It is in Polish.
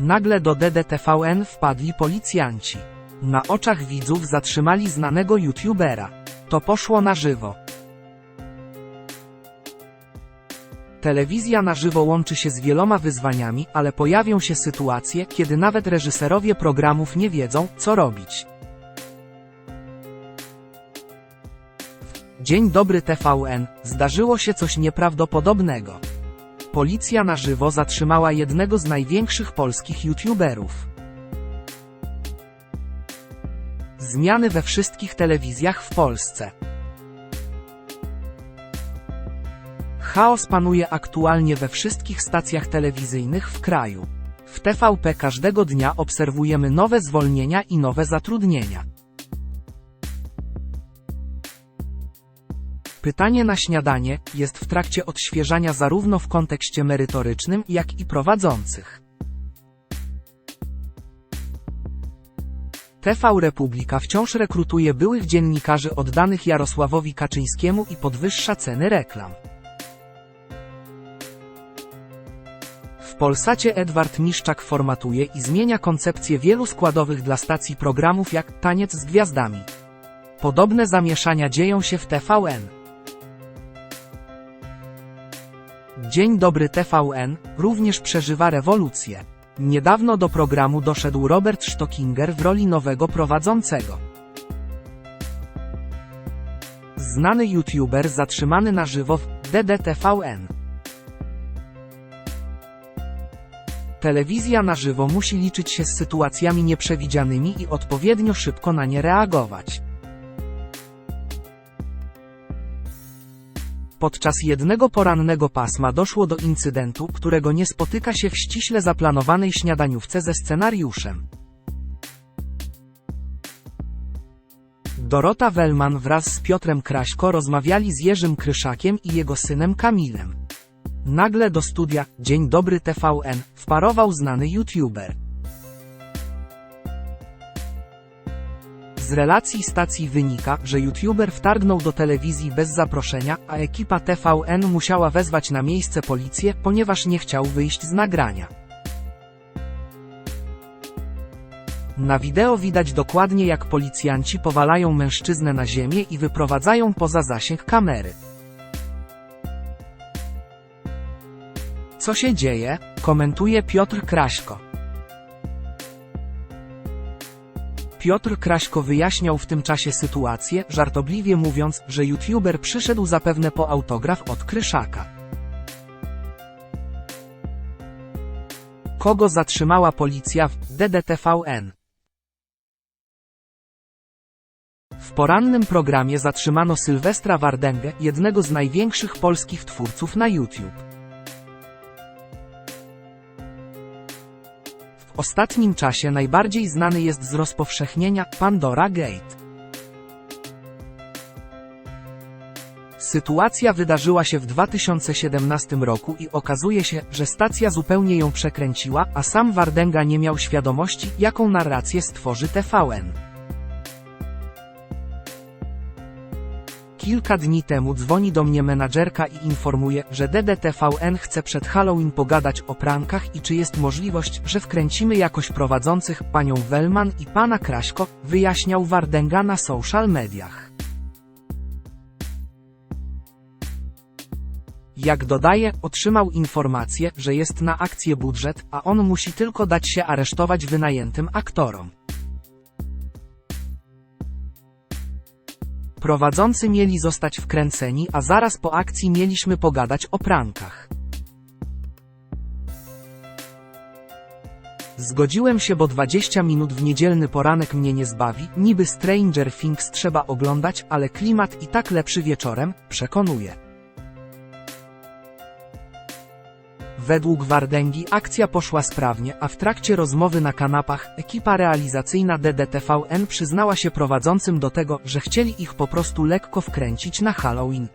Nagle do DDTVN wpadli policjanci. Na oczach widzów zatrzymali znanego youtubera. To poszło na żywo. Telewizja na żywo łączy się z wieloma wyzwaniami, ale pojawią się sytuacje, kiedy nawet reżyserowie programów nie wiedzą, co robić. Dzień dobry TVN, zdarzyło się coś nieprawdopodobnego. Policja na żywo zatrzymała jednego z największych polskich youtuberów. Zmiany we wszystkich telewizjach w Polsce. Chaos panuje aktualnie we wszystkich stacjach telewizyjnych w kraju. W TVP każdego dnia obserwujemy nowe zwolnienia i nowe zatrudnienia. Pytanie na śniadanie jest w trakcie odświeżania zarówno w kontekście merytorycznym, jak i prowadzących. TV Republika wciąż rekrutuje byłych dziennikarzy oddanych Jarosławowi Kaczyńskiemu i podwyższa ceny reklam. W Polsacie Edward Miszczak formatuje i zmienia koncepcję wielu składowych dla stacji programów jak Taniec z Gwiazdami. Podobne zamieszania dzieją się w TVN. Dzień dobry TVN również przeżywa rewolucję. Niedawno do programu doszedł Robert Stockinger w roli nowego prowadzącego. Znany youtuber zatrzymany na żywo w DDTVN. Telewizja na żywo musi liczyć się z sytuacjami nieprzewidzianymi i odpowiednio szybko na nie reagować. Podczas jednego porannego pasma doszło do incydentu, którego nie spotyka się w ściśle zaplanowanej śniadaniówce ze scenariuszem. Dorota Wellman wraz z Piotrem Kraśko rozmawiali z Jerzym Kryszakiem i jego synem Kamilem. Nagle do studia Dzień dobry TVN wparował znany youtuber. Z relacji stacji wynika, że youtuber wtargnął do telewizji bez zaproszenia, a ekipa TVN musiała wezwać na miejsce policję, ponieważ nie chciał wyjść z nagrania. Na wideo widać dokładnie jak policjanci powalają mężczyznę na ziemię i wyprowadzają poza zasięg kamery. Co się dzieje? Komentuje Piotr Kraśko. Piotr Kraśko wyjaśniał w tym czasie sytuację, żartobliwie mówiąc, że youtuber przyszedł zapewne po autograf od Kryszaka. Kogo zatrzymała policja w DDTVN? W porannym programie zatrzymano Sylwestra Wardęgę, jednego z największych polskich twórców na YouTube. W ostatnim czasie najbardziej znany jest z rozpowszechnienia Pandora Gate. Sytuacja wydarzyła się w 2017 roku i okazuje się, że stacja zupełnie ją przekręciła, a sam Wardęga nie miał świadomości, jaką narrację stworzy TVN. Kilka dni temu dzwoni do mnie menadżerka i informuje, że DDTVN chce przed Halloween pogadać o prankach i czy jest możliwość, że wkręcimy jakoś prowadzących, panią Wellman i pana Kraśko, wyjaśniał Wardęga na social mediach. Jak dodaje, otrzymał informację, że jest na akcję budżet, a on musi tylko dać się aresztować wynajętym aktorom. Prowadzący mieli zostać wkręceni, a zaraz po akcji mieliśmy pogadać o prankach. Zgodziłem się, bo 20 minut w niedzielny poranek mnie nie zbawi, niby Stranger Things trzeba oglądać, ale klimat i tak lepszy wieczorem, przekonuje. Według Wardęgi akcja poszła sprawnie, a w trakcie rozmowy na kanapach ekipa realizacyjna DDTVN przyznała się prowadzącym do tego, że chcieli ich po prostu lekko wkręcić na Halloween.